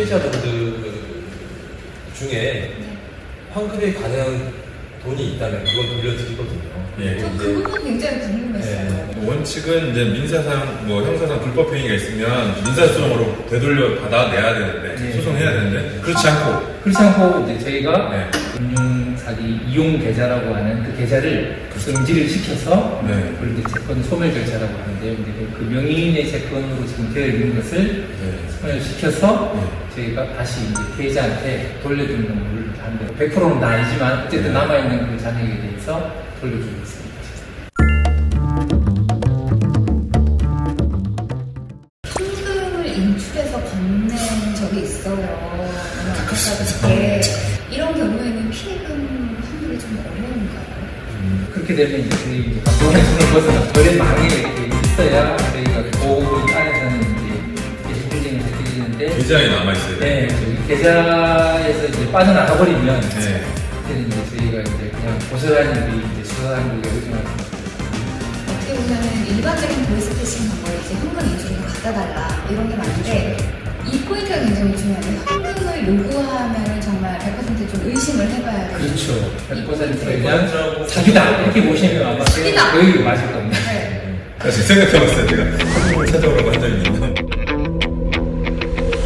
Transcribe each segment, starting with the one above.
피해자분들 중에 환급이 가능한 돈이 있다면 그건 돌려드리거든요. 예. 저 이제 그 부분 굉장히 궁금했어요. 네. 원칙은 이제 민사상, 뭐 형사상 불법 행위가 있으면 민사소송으로 되돌려 받아내야 되는데, 네. 소송해야 되는데, 그렇지 않고, 그렇지 않고 이제 저희가 네. 금융 사기 이용 계좌라고 하는 그 계좌를 성질을 시켜서 네. 그걸 이제 채권 소멸 절차라고 하는데요. 근데 그- 그 명의인의 채권으로 지금 되어 있는 것을 네. 소멸시켜서 네. 저희가 다시 이제 피해자한테 돌려주는 업무를 하는데 100%는 다 아니지만 어쨌든 네. 남아있는 그 잔액에 대해서 돌려주고 있습니다. 현금을 인출해서 건넨 적이 있어요. 안타깝게 이런 경우에는 피해금 환불이 좀 어려운가요? 음, 그렇게 되면 이제 저희 이제 감독원을 벗어나 거래 망에 이렇게 있어야 저희가 그 안에서는 이제 개신증을 해드리는데 계좌에 남아있어야 돼. 네, 계좌에서 이제 빠져나가 버리면 네. 그때는 이제 저희가 이제 그냥 고스란히 우리 이제 수사당국에 의존하고 어떻게 보면은 일반적인 보이스피싱 방법이 이제 현금 인출해서 갖다 달라 이런 게 많은데 이 포인트가 굉장히 중요해요. 현금을 요구하면 정말 100%좀 의심을 해봐야 돼요. 그렇죠. 100% 그냥 사기다 이렇게 보시면 아마 사기다. 거의 맞을 겁니다. 네. 사실 생각해봤어요. 제가 한국을 찾아오라고 한 적이 있나?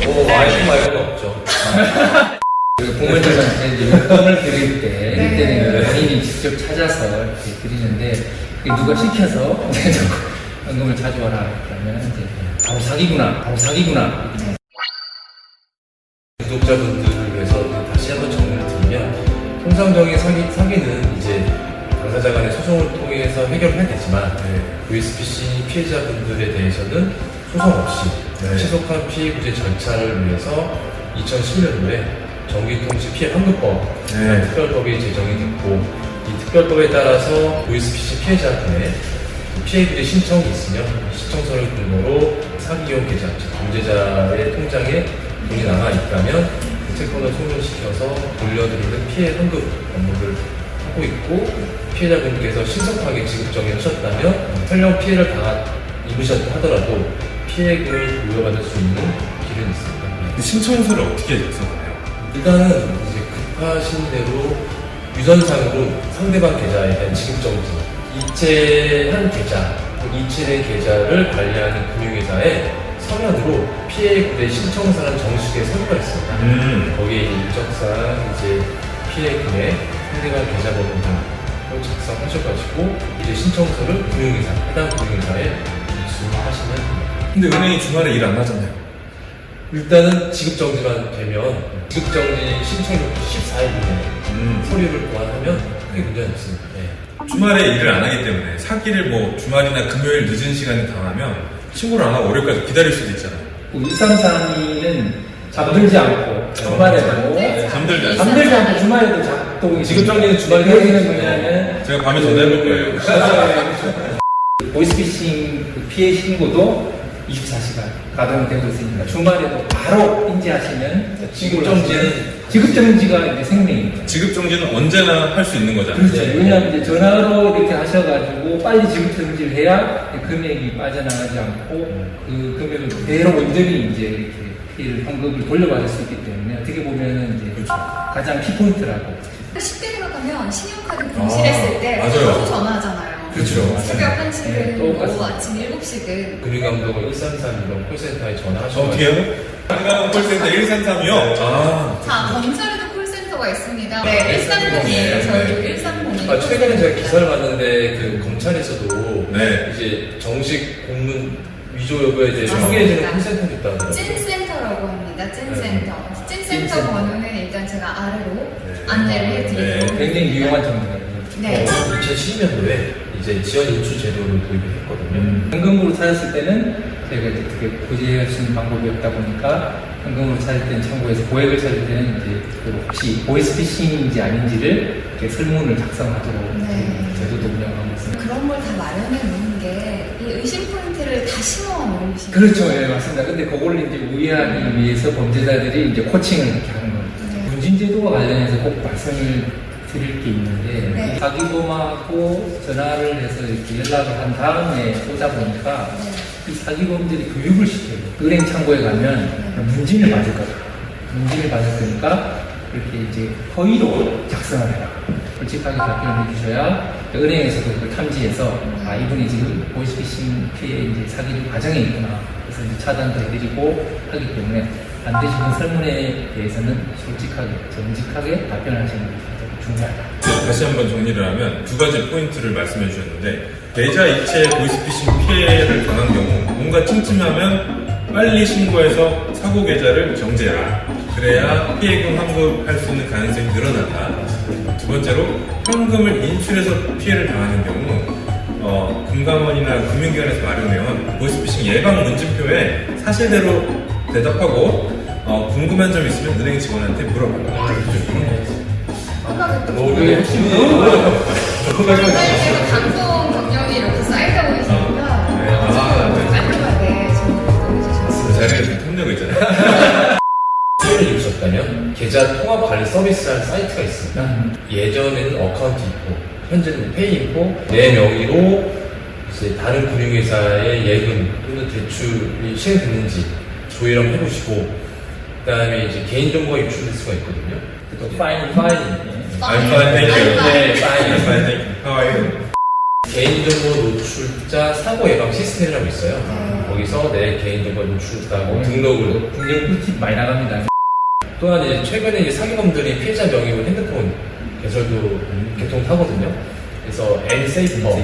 뭐 아이폰 말고는 없죠. 그 부모님한테 이제 용돈을 드릴 때 네. 이때는 본인이 직접 찾아서 이렇게 드리는데 그게 누가 시켜서 이제 자꾸 현금을 가져와라 그러면 이제 바로 사기구나, 바로 사기구나. 네. 구독자분들을 위해서 다시 한번 정리를 드리면 통상적인 사기, 사기는 이제 당사자 간의 소송을 통해서 해결해야 되지만 VSPC 피해자분들에 대해서는 소송 없이 네. 신속한 피해 구제 절차를 위해서 2010년도에 전기통신 피해 환급법 네. 특별법이 제정이 됐고 이 특별법에 따라서 VSPC 피해자한테 피해 구제 신청이 있으면 신청서를 근거로 사기용 계좌, 즉 범죄자의 통장에 돈이 남아 있다면 그 채권을 소멸시켜서 돌려드리는 피해 환급 업무를 하고 있고 피해자분께서 신속하게 지급 정리하셨다면 설령 피해를 당한 입으셨다 하더라도 피해금을 부여받을 수 있는 길은 있습니다. 신청서를 어떻게 작성하나요? 일단은 이제 급하신 대로 유선상으로 상대방 계좌에 대한 지급 정지, 이체한 계좌, 이체된 계좌를 관리하는 금융회사에 서면으로 피해 구제 신청서라는 정식의 서류가 있습니다. 음. 거기에 이제 일정상 이제 피해 금액, 상대방 계좌번호 등을 작성하셔가지고 이제 신청서를 금융회사, 해당 금융회사에 입수하시면 됩니다. 근데 은행이 주말에 일 안 하잖아요. 일단은 지급정지만 되면 지급정지 신청일부터 14일 이내에 음. 서류를 보완하면 크게 문제는 없습니다. 네. 주말에 일을 안 하기 때문에 사기를 뭐 주말이나 금요일 늦은 시간에 당하면 신고를 안 하고 월요일까지 기다릴 수도 있잖아요. 1332는 잠들지 않고 주말에도 네, 잠들지 않고. 잠들지 않고 주말에도 작동이 지급정지는 주말에 해야 되는 해야지. 뭐냐면 제가 밤에 전화해볼 거예요. 보이스피싱 그 피해 신고도 24시간 가동되고 있으니까 주말에도 바로 인지하시면 지급정지는 지급정지가 이제 생명입니다. 지급 정지는 언제나 할 수 있는 거잖아요. 그렇죠. 네. 왜냐하면 이제 전화로 이렇게 하셔가지고 빨리 지급정지를 해야 금액이 빠져나가지 않고 그 금액을 그대로 온전히 이제 이렇게 피해를 환급을 돌려받을 수 있기 때문에 어떻게 보면은 이제 그렇죠. 가장 키포인트라고. 쉽게 생각하면 신용카드 분실했을 때 맞아요. 바로 전화하잖아요. 그렇죠. 새벽 1시든 네, 오후 똑같습니다. 아침 7시든 금융 감독원 133 이런 콜센터에 전화하셔서 어떻게 해요? 한강 콜센터 133이요? 아. 자, 검찰에도 콜센터가 있습니다. 네, 130이에요. 네. 저희도 130. 아, 최근에 제가 기사를 봤는데 그 검찰에서도 네. 이제 정식 공문 위조 여부에 대해서. 소개해주는 콜센터가 있다고 하더라고요. 찐센터라고 합니다. 찐센터. 찐센터 찐센터. 번호는 일단 제가 아래로 네. 안내를 해드리고. 네. 굉장히 유용한 정보거든요. 네. 2012년도에 이제 지연 인출 제도를 도입을 했거든요. 음. 현금으로 찾았을 때는 저희가 이제 어떻게 구제할 수 있는 방법이 없다 보니까 현금으로 찾을 때는 참고해서 고액을 찾을 때는 이제 그 혹시 보이스피싱인지 아닌지를 이렇게 설문을 작성하도록 네. 제도도 운영하고 있습니다. 그런 걸 다 마련해 놓는 게이 의심 포인트를 다 심어 놓으시는 그렇죠, 예, 맞습니다. 근데 그걸 이제 우회하기 위해서 범죄자들이 이제 코칭을 이렇게 하는 겁니다. 네. 문진제도와 관련해서 꼭 말씀을 드릴 게 있는데 네. 사기범하고 전화를 해서 이렇게 연락을 한 다음에 오다 보니까 네. 이 사기범들이 교육을 시켜요. 은행 창고에 가면 문진을 맞을 거다. 문제를 받을 거니까 그렇게 이제 허위로 작성을 해라. 솔직하게 답변을 해주셔야 은행에서도 그걸 탐지해서 아 이분이 지금 보이스피싱 피해 이제 사기 과정에 있구나. 그래서 이제 차단도 해드리고 하기 때문에 반드시 그 설문에 대해서는 솔직하게 정직하게 답변하시는 게 중요하 다. 다시 한번 정리를 하면 두 가지 포인트를 말씀해 주셨는데 계좌 이체의 보이스피싱 피해를 당한 경우 뭔가 찜찜하면 빨리 신고해서 사고 계좌를 정지해라. 그래야 피해금 환급할 수 있는 가능성이 늘어난다. 두 번째로 현금을 인출해서 피해를 당하는 경우 어, 금감원이나 금융기관에서 마련해온 보이스피싱 예방 문진표에 사실대로 대답하고 어, 궁금한 점 있으면 은행 직원한테 물어봐라. 그 모르게 제가 방송 경력이 네, 아, 그. 피해를 입으셨다면 계좌 통합 관리 서비스라는 사이트가 있습니다. 음. 예전에는 어카운트 인포, 현재는 페이 인포, 내 명의로 이제 다른 금융회사의 예금 또는 대출이 시행됐는지 조회를 해보시고, 그 다음에 이제 개인정보가 유출될 수가 있거든요. 또 파인 파인 I'm fine, thank you. 네, I'm fine. thank you. How are you? 개인정보 노출자 사고 예방 시스템이라고 있어요. 네. 거기서 내 개인정보 노출자고 등록을 굉장히 꿀팁 많이 나갑니다. 또한 이제 최근에 이제 사기범들이 피해자 명의로 핸드폰 개설도 개통하거든요. 그래서 N세이버,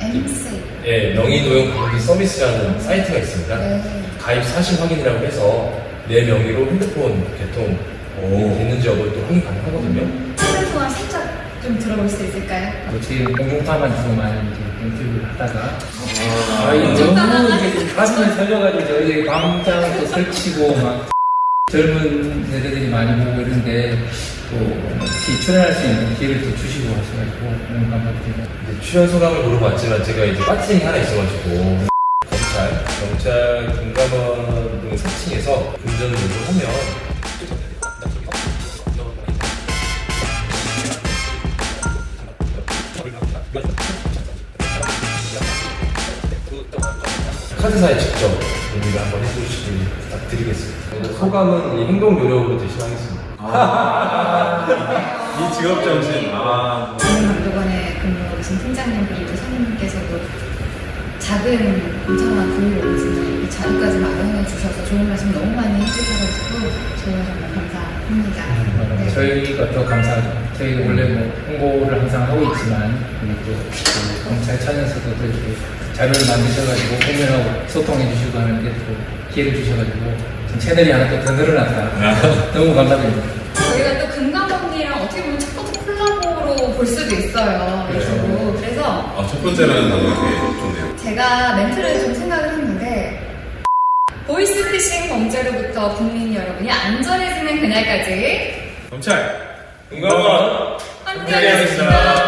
MC. 예, 명의도용 금융 서비스라는 사이트가 있습니다. 네. 가입 사실 확인이라고 해서 내 명의로 핸드폰 개통 오. 됐는지 여부를 또 확인 가능하거든요. 동안 살짝 좀 들어볼 수 있을까요? 뭐제 공중파만 주고만 이제 인터뷰를 하다가 아, 아, 너무 이제 좀 가슴을 설려가지고 저희 광장 또 설치고 막 젊은 세대들이 많이 보고 이런데 또 같이 출연할 수 있는 기회를 또 주시고 하셔가지고 너무 감사드립니다. 이제 출연 소감을 물어봤지만 제가 이제 빠트링이 하나 있어가지고 검찰, 경찰, 금감원 등 3층에서 금전을 요구하면 카드사에 직접 얘기를 한번 해주시길 부탁드리겠습니다. 소감은 이 행동 요령으로 대신하겠습니다. 이 직업 정신. 아, 근무하고 계신 팀장님 그리고 선생님께서도 작은 엄청난 구의를 이렇게 자료까지 마련해 주셔서 좋은 말씀 너무 많이 해 주셔가지고 저희가 정말 감사합니다. 네. 저희가 더 감사하죠. 저희가 원래 뭐 홍보를 항상 하고 있지만 그리고 또그 경찰 차에서도 또 이렇게 자료를 만드셔가지고 공유하고 소통해 주시고 하는데 또 기회를 주셔가지고 지금 채널이 하나 또더 늘어났다. 너무 감사드립니다. 저희가 또 금감원이랑 어떻게 보면 첫 번째 콜라보로 볼 수도 있어요. 그래서 그래서 아, 첫 번째라는 단어가 되게 좋네요. 제가 멘트를 좀 생각을 했는데 보이스피싱 범죄로부터 국민 여러분이 안전해지는 그날까지 검찰! 금감원 함께하겠습니다.